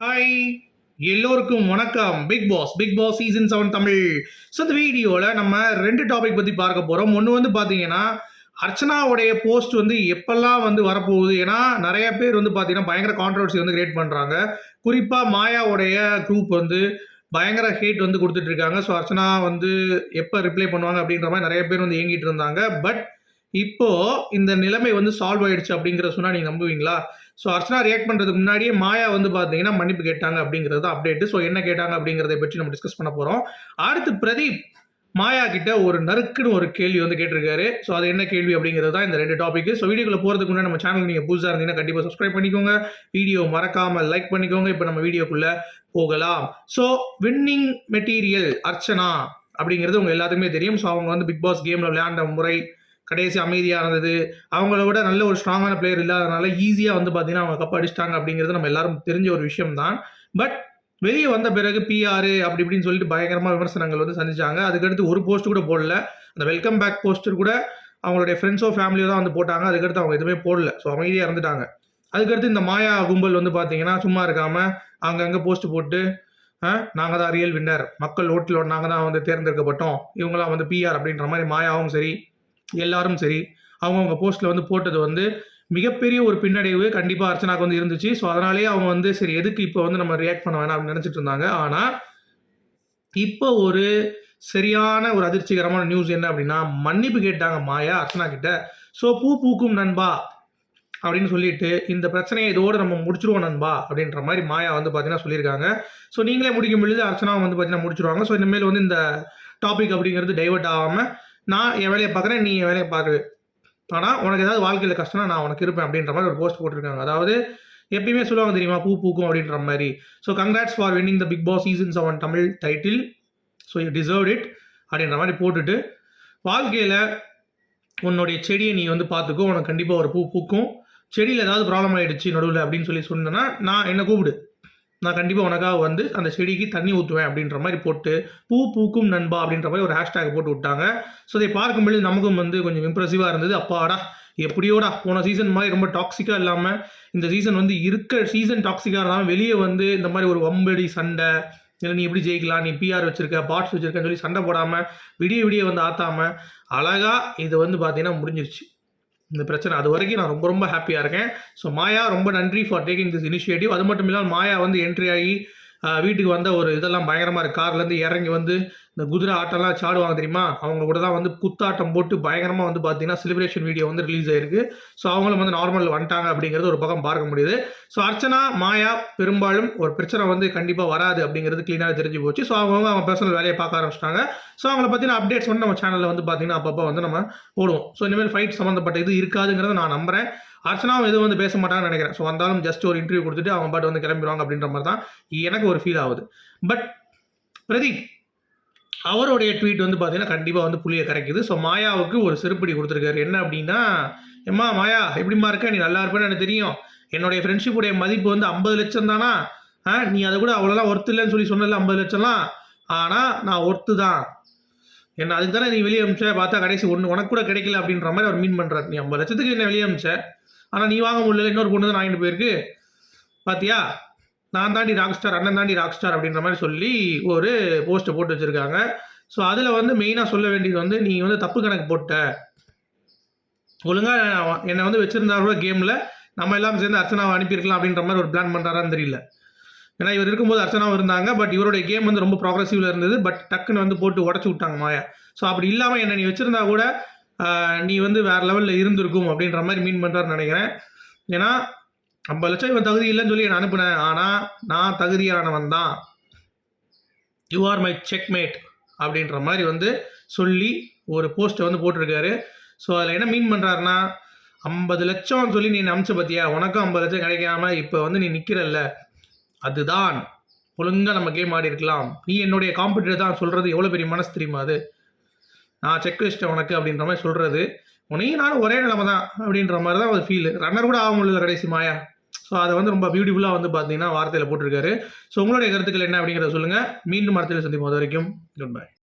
Hi எல்லோருக்கும் வணக்கம். Big Boss Big Boss season seven Tamil. So இந்த வீடியோவில் நம்ம ரெண்டு டாபிக் பற்றி பார்க்க போகிறோம் ஒன்று வந்து பார்த்தீங்கன்னா அர்ச்சனாவுடைய போஸ்ட் வந்து எப்பெல்லாம் வந்து வரப்போகுது? ஏன்னா நிறைய பேர் வந்து பார்த்தீங்கன்னா பயங்கர கான்ட்ரவர்சி வந்து கிரியேட் பண்ணுறாங்க குறிப்பாக மாயாவுடைய குரூப் வந்து பயங்கர ஹேட் வந்து கொடுத்துட்ருக்காங்க ஸோ அர்ச்சனா வந்து எப்போ ரிப்ளை பண்ணுவாங்க அப்படின்ற மாதிரி நிறைய பேர் வந்து இயங்கிட்டு இருந்தாங்க. பட் இப்போ இந்த நிலைமை வந்து சால்வ் ஆயிடுச்சு அப்படிங்கிறத சொன்னா நீங்க நம்புவீங்களா? ஸோ அர்ச்சனா ரியாக்ட் பண்றதுக்கு முன்னாடியே மாயா வந்து பார்த்தீங்கன்னா மன்னிப்பு கேட்டாங்க அப்படிங்கிறது அப்டேட் ஸோ என்ன கேட்டாங்க அப்படிங்கிறத பற்றி நம்ம டிஸ்கஸ் பண்ண போறோம். அடுத்து பிரதீப் மாயா கிட்ட ஒரு நறுக்குன்னு ஒரு கேள்வி வந்து கேட்டிருக்காரு. ஸோ அது என்ன கேள்வி அப்படிங்கிறது தான் இந்த ரெண்டு டாபிக் ஸோ வீடியோக்குள்ள போகிறதுக்கு முன்னாடி நம்ம சேனல் நீங்கள் புதுசாக இருந்தீங்கன்னா கண்டிப்பாக சப்ஸ்கிரைப் பண்ணிக்கோங்க. வீடியோ மறக்காம லைக் பண்ணிக்கோங்க. இப்போ நம்ம வீடியோக்குள்ள போகலாம். ஸோ வின்னிங் மெட்டீரியல் அர்ச்சனா அப்படிங்கிறது உங்க எல்லாத்துக்குமே தெரியும். ஸோ அவங்க வந்து பிக் பாஸ் கேமில் விளையாண்ட முறை கடைசி அமைதியாக இருந்தது அவங்கள விட நல்ல ஒரு ஸ்ட்ராங்கான பிளேயர் இல்லாதனால ஈஸியாக வந்து பார்த்தீங்கன்னா அவங்க கப் அடிச்சிட்டாங்க அப்படிங்கிறது நம்ம எல்லாரும் தெரிஞ்ச ஒரு விஷயம் தான் பட் வெளியே வந்த பிறகு பிஆர் அப்படி இப்படின்னு சொல்லிட்டு பயங்கரமாக விமர்சனங்கள் வந்து சந்திச்சாங்க. அதுக்கடுத்து ஒரு போஸ்ட் கூட போடல. அந்த வெல்கம் பேக் போஸ்டர் கூட அவங்களுடைய ஃப்ரெண்ட்ஸோ ஃபேமிலியோ தான் வந்து போட்டாங்க. அதுக்கடுத்து அவங்க எதுவுமே போடல. ஸோ அமைதியாக இருந்துட்டாங்க. அதுக்கடுத்து இந்த மாயா கும்பல் வந்து பார்த்தீங்கன்னா சும்மா இருக்காமல் அங்கங்கே போஸ்ட் போட்டு நாங்கள் தான் ரியல் வின்னர் மக்கள் ஓட்டில் நாங்கள் தான் வந்து தேர்ந்தெடுக்கப்பட்டோம். இவங்களாம் வந்து பிஆர் அப்படின்ற மாதிரி மாயாவும் சரி எல்லாரும் சரி அவங்கவுங்க போஸ்ட்டில் வந்து போட்டது வந்து மிகப்பெரிய ஒரு பின்னடைவு கண்டிப்பாக அர்ச்சனாக்கு வந்து இருந்துச்சு. ஸோ அதனாலேயே அவங்க வந்து சரி எதுக்கு இப்போ வந்து நம்ம ரியாக்ட் பண்ண வேணாம் அப்படின்னு நினச்சிட்டு இருந்தாங்க. ஆனால் இப்போ ஒரு சரியான ஒரு அதிர்ச்சிகரமான நியூஸ் என்ன அப்படின்னா மன்னிப்பு கேட்டாங்க மாயா அர்ச்சனா கிட்ட. ஸோ பூ பூக்கும் நண்பா அப்படின்னு சொல்லிட்டு இந்த பிரச்சனையை இதோடு நம்ம முடிச்சிருவோம் நண்பா அப்படின்ற மாதிரி மாயா வந்து பார்த்தீங்கன்னா சொல்லியிருக்காங்க. ஸோ நீங்களே முடிக்கும் பொழுது அர்ச்சனா வந்து பார்த்தீங்கன்னா முடிச்சிருவாங்க. ஸோ இனிமேல் வந்து இந்த டாபிக் அப்படிங்கிறது டைவர்ட் ஆகாமல் நான் என் வேலையை பார்க்குறேன் நீ என் வேலையை பாரு ஆனால் உனக்கு ஏதாவது வாழ்க்கையில் கஷ்டம்னா நான் உனக்கு இருப்பேன் அப்படின்ற மாதிரி ஒரு போஸ்ட் போட்டிருக்காங்க. அதாவது எப்பயுமே சொல்லுவாங்க தெரியுமா பூ பூக்கும் அப்படின்ற மாதிரி. So congrats for winning the Big Boss season seven Tamil title so you deserve it அப்படின்ற மாதிரி போட்டுட்டு வாழ்க்கையில் உன்னுடைய செடியை நீ வந்து பார்த்துக்கோ உனக்கு கண்டிப்பாக ஒரு பூ பூக்கும். செடியில் ஏதாவது ப்ராப்ளம் ஆகிடுச்சு நடுவில் அப்படின்னு சொல்லி சொன்னேன்னா நான் என்னை கூப்பிடு. நான் கண்டிப்பாக உனக்காக வந்து அந்த செடிக்கு தண்ணி ஊற்றுவேன் அப்படின்ற மாதிரி போட்டு பூ பூக்கும் நண்பா அப்படின்ற மாதிரி ஒரு ஹேஷ்டேக் போட்டு விட்டாங்க. ஸோ இதை பார்க்கும்பொழுது நமக்கும் வந்து கொஞ்சம் இம்ப்ரெசிவாக இருந்தது. அப்பாடா எப்படியோடா போன சீசன் மாதிரி ரொம்ப டாக்ஸிக்காக இல்லாமல் இந்த சீசன் வந்து இருக்க சீசன் டாக்ஸிக்காக இருந்தாலும் வெளியே வந்து இந்த மாதிரி ஒரு வம்படி சண்டை இல்லை நீ எப்படி ஜெயிக்கலாம் நீ பிஆர் வச்சிருக்க பாட்ஸ் வச்சுருக்கன்னு சொல்லி சண்டை போடாமல் விடிய விடிய வந்து ஆத்தாமல் அழகாக இது வந்து பார்த்தீங்கன்னா முடிஞ்சிருச்சு. இந்த பிரச்சனை அது வரைக்கும் நான் ரொம்ப ரொம்ப ஹாப்பியாக இருக்கேன். ஸோ மாயா ரொம்ப நன்றி ஃபார் டேக்கிங் திஸ் இனிஷியேட்டிவ் அது மட்டும் இல்லாமல் மாயா வந்து என்ட்ரி ஆகி வீட்டுக்கு வந்த ஒரு இதெல்லாம் பயங்கரமாக இருக்குது கார்லேருந்து இறங்கி வந்து இந்த குதிரை ஆட்டம்லாம் சாடுவாங்க தெரியுமா? அவங்க கூட தான் வந்து குத்தாட்டம் போட்டு பயங்கரமாக வந்து பார்த்தீங்கன்னா செலிப்ரேஷன் வீடியோ வந்து ரிலீஸ் ஆயிருக்கு. ஸோ அவங்களும் வந்து நார்மல் வந்துட்டாங்க அப்படிங்கிறது ஒரு பக்கம் பார்க்க முடியுது. ஸோ அர்ச்சனா மாயா பெரும்பாலும் ஒரு பிரச்சனை வந்து கண்டிப்பாக வராது அப்படிங்கிறது க்ளீனாக தெரிஞ்சு போச்சு. ஸோ அவங்க அவங்க பர்சனல் வேலையை பார்க்க ஆரம்பிச்சிட்டாங்க. ஸோ அவங்கள பற்றின அப்டேட்ஸ் வந்து நம்ம சேனலில் வந்து பார்த்தீங்கன்னா அப்பப்போ வந்து நம்ம போடுவோம். ஸோ இனிமேல் ஃபைட் சம்மந்தப்பட்ட இது இருக்காதுங்கிறத நான் நம்புகிறேன் அர்ச்சனாவும் எதுவும் வந்து பேச மாட்டாங்கன்னு நினைக்கிறேன். ஸோ வந்தாலும் ஜஸ்ட் ஒரு இன்டர்வியூ கொடுத்துட்டு அவங்க பாட்டு வந்து கிளம்பிடுவாங்க அப்படின்ற மாதிரி தான் எனக்கு ஒரு ஃபீல் ஆகுது. பட் பிரதீப் அவருடைய ட்வீட் வந்து பார்த்தீங்கன்னா கண்டிப்பாக வந்து புளியை கரைக்குது. ஸோ மாயாவுக்கு ஒரு செருப்படி கொடுத்துருக்காரு. என்ன அப்படின்னா எம்மா மாயா எப்படிமா இருக்க? நீ நல்லா இருப்பேன்னு எனக்கு தெரியும். என்னுடைய ஃப்ரெண்ட்ஷிப்புடைய மதிப்பு வந்து ஐம்பது லட்சம் தானா? ஆ நீ அதை கூட அவ்வளோலாம் ஒர்த்து இல்லைன்னு சொல்லி சொன்னல ஐம்பது லட்சம்லாம்? ஆனால் நான் ஒர்த்து தான். என்ன அதுக்கு தானே நீ வெளியே அமிச்ச? பார்த்தா கடைசி ஒன்று உனக்கு கூட கிடைக்கல அப்படின்ற மாதிரி அவர் மீன் பண்ணுறாரு நீ ஐம்பது லட்சத்துக்கு என்ன வெளியே அமிச்ச? ஆனால் நீ வாங்க முடியல. இன்னொரு பொண்ணு தான் வாங்கிட்டு போயிருக்கு. பார்த்தியா நான் தாண்டி ராக் ஸ்டார் அண்ணன் தாண்டி ராக் ஸ்டார் அப்படின்ற மாதிரி சொல்லி ஒரு போஸ்ட்டை போட்டு வச்சுருக்காங்க. ஸோ அதில் வந்து மெயினாக சொல்ல வேண்டியது வந்து நீ வந்து தப்பு கணக்கு போட்ட. ஒழுங்காக என்னை வந்து வச்சுருந்தா கூட கேமில் நம்ம எல்லாம் சேர்ந்து அர்ச்சனாவை அனுப்பியிருக்கலாம் அப்படின்ற மாதிரி ஒரு பிளான் பண்ணுறாரான்னு தெரியல. ஏன்னா இவர் இருக்கும்போது அர்ச்சனாவும் இருந்தாங்க பட் இவருடைய கேம் வந்து ரொம்ப ப்ராக்ரஸிவில் இருந்தது. பட் டக்குன்னு வந்து போட்டு உடச்சி விட்டாங்க மாயா. ஸோ அப்படி இல்லாமல் என்னை நீ வச்சுருந்தா கூட நீ வந்து வேறு லெவலில் இருந்திருக்கும் அப்படின்ற மாதிரி மீன் பண்ணுறாருன்னு நினைக்கிறேன். ஏன்னா ஐம்பது லட்சம் இவன் தகுதி இல்லைன்னு சொல்லி நான் அனுப்புனேன். ஆனால் நான் தகுதியானவன் தான். யூ ஆர் மை செக்மேட் அப்படின்ற மாதிரி வந்து சொல்லி ஒரு போஸ்ட்டை வந்து போட்டிருக்காரு. ஸோ அதில் என்ன மீன் பண்ணுறாருன்னா ஐம்பது லட்சம்னு சொல்லி நீ அமிச்ச பத்தியா? உனக்கும் ஐம்பது லட்சம் கிடைக்காம இப்போ வந்து நீ நிற்கிறல்ல அதுதான் ஒழுங்காக நம்ம கேம் ஆடி இருக்கலாம். நீ என்னுடைய காம்படிட்டர் தான் சொல்கிறது எவ்வளோ பெரிய மனசு தெரியுமா அது? நான் செக் வச்சிட்டேன் உனக்கு அப்படின்ற மாதிரி சொல்கிறது உனையும் நானும் ஒரே நிலமை தான் அப்படின்ற மாதிரி தான் ஒரு ஃபீல் ரன்னர் கூட ஆக முடியல கடைசி மாயா. ஸோ அதை வந்து ரொம்ப பியூட்டிஃபுல்லாக வந்து பார்த்தீங்கன்னா வார்த்தையில் போட்டிருக்காரு. ஸோ உங்களுடைய கருத்துக்கள் என்ன அப்படிங்கிறத சொல்லுங்கள் மீண்டும் வார்த்தையில் சந்திப்போம். அது வரைக்கும் குட் பை